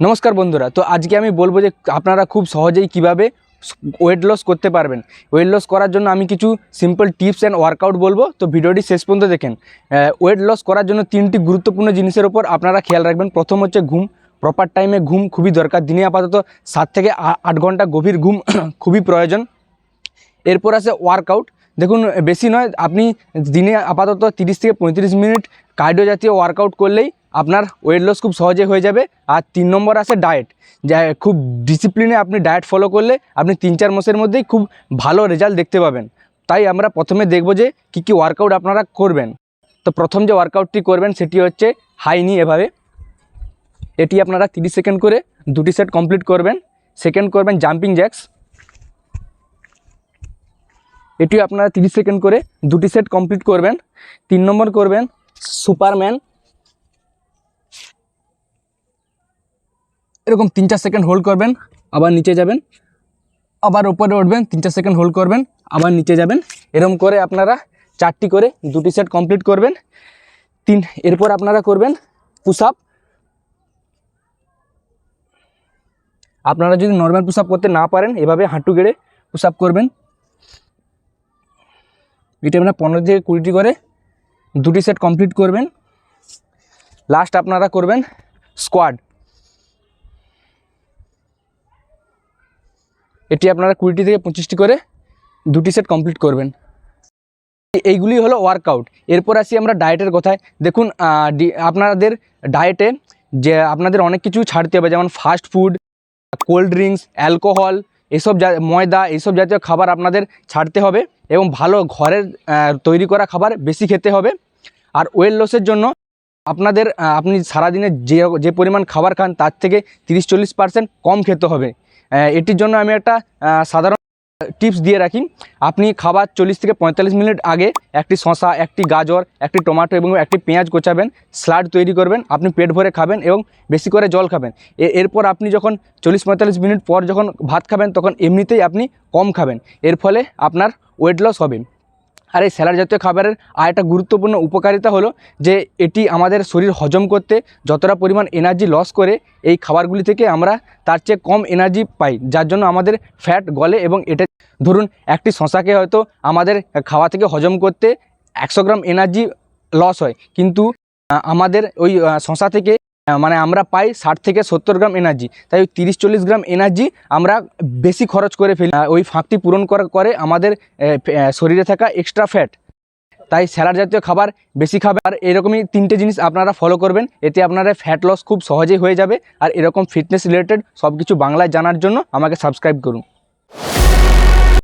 নমস্কার বন্ধুরা, তো আজকে আমি বলব যে আপনারা খুব সহজেই কীভাবে ওয়েট লস করতে পারবেন। ওয়েট লস করার জন্য আমি কিছু সিম্পল টিপস অ্যান্ড ওয়ার্কআউট বলব। তো ভিডিওটি শেষ পর্যন্ত দেখেন। ওয়েট লস করার জন্য তিনটি গুরুত্বপূর্ণ জিনিসের ওপর আপনারা খেয়াল রাখবেন। প্রথম হচ্ছে ঘুম। প্রপার টাইমে ঘুম খুবই দরকার। দিনে আপাতত সাত থেকে আট ঘণ্টা গভীর ঘুম খুবই প্রয়োজন। এরপর আছে ওয়ার্কআউট দেখুন, বেশি নয়, আপনি দিনে আপাতত তিরিশ থেকে পঁয়ত্রিশ মিনিট কার্ডিও জাতীয় ওয়ার্কআউট করলেই আপনার ওয়েট লস খুব সহজে হয়ে যাবে। আর তিন নম্বর আছে ডায়েট যা খুব ডিসিপ্লিনে আপনি ডায়েট ফলো করলে আপনি তিন চার মাসের মধ্যেই খুব ভালো রেজাল্ট দেখতে পাবেন। তাই আমরা প্রথমে দেখব যে কী কী ওয়ার্কআউট আপনারা করবেন। তো প্রথম যে ওয়ার্কআউটটি করবেন সেটি হচ্ছে হাই নি এভাবে। এটি আপনারা তিরিশ সেকেন্ড করে দুটি সেট কমপ্লিট করবেন। সেকেন্ড করবেন জাম্পিং জ্যাক্স এটি আপনারা তিরিশ সেকেন্ড করে দুটি সেট কমপ্লিট করবেন। তিন নম্বর করবেন সুপারম্যান এরকম তিন চার সেকেন্ড হোল্ড করবেন, আবার নিচে যাবেন, আবার উপরে উঠবেন, তিন চার সেকেন্ড হোল্ড করবেন, আবার নিচে যাবেন। এরকম করে আপনারা চারটি করে দুটি সেট কমপ্লিট করবেন। তিন, এরপর আপনারা করবেন পুশ আপ আপনারা যদি নর্মাল পুশ আপ করতে না পারেন, এভাবে হাঁটু গেড়ে পুশ আপ করবেন। এটা আপনারা পনেরো থেকে কুড়িটি করে দুটি সেট কমপ্লিট করবেন। লাস্ট আপনারা করবেন স্কোয়াড এটি আপনারা কুড়িটি থেকে পঁচিশটি করে দুটি সেট কমপ্লিট করবেন। এইগুলি হলো ওয়ার্কআউট এরপর আসি আমরা ডায়েটের কথায়। দেখুন আপনাদের ডায়েটে যে আপনাদের অনেক কিছু ছাড়তে হবে, যেমন fast food cold drinks alcohol এসব ময়দা এইসব জাতীয় খাবার আপনাদের ছাড়তে হবে এবং ভালো ঘরের তৈরি করা খাবার বেশি খেতে হবে। আর ওয়েট লসের জন্য আপনাদের আপনি সারাদিনে যে যে পরিমাণ খাবার খান তার থেকে তিরিশ চল্লিশ পার্সেন্ট কম খেতে হবে। এটির জন্য আমি একটা সাধারণ টিপস দিয়ে রাখি। আপনি খাবার চল্লিশ থেকে পঁয়তাল্লিশ মিনিট আগে একটি শশা একটি গাজর, একটি টমাটো এবং একটি পেঁয়াজ কোচাবেন, স্লাড তৈরি করবেন, আপনি পেট ভরে খাবেন এবং বেশি করে জল খাবেন। এরপর আপনি যখন চল্লিশ পঁয়তাল্লিশ মিনিট পর যখন ভাত খাবেন, তখন এমনিতেই আপনি কম খাবেন। এর ফলে আপনার ওয়েট লস হবে। আর এই স্যালাড জাতীয় খাবারের আর একটা গুরুত্বপূর্ণ উপকারিতা হলো যে এটি আমাদের শরীর হজম করতে যতটা পরিমাণ এনার্জি লস করে, এই খাবারগুলি থেকে আমরা তার চেয়ে কম এনার্জি পাই, যার জন্য আমাদের ফ্যাট গলে এবং এটা ধরুন একটি শশাকে হয়তো আমাদের খাওয়া থেকে হজম করতে একশো গ্রাম এনার্জি লস হয়। কিন্তু আমাদের ওই শশা থেকে মানে আমরা পাই ষাট থেকে সত্তর গ্রাম এনার্জি তাই ওই তিরিশ চল্লিশ গ্রাম এনার্জি আমরা বেশি খরচ করে ফেলি। ওই ফাঁকটি পূরণ করার করে আমাদের শরীরে থাকা এক্সট্রা ফ্যাট তাই স্যালাড জাতীয় খাবার বেশি খাবে। আর এরকমই তিনটে জিনিস আপনারা ফলো করবেন। এতে আপনারা ফ্যাট লস খুব সহজেই হয়ে যাবে। আর এরকম ফিটনেস রিলেটেড সব কিছু বাংলায় জানার জন্য আমাকে সাবস্ক্রাইব করুন।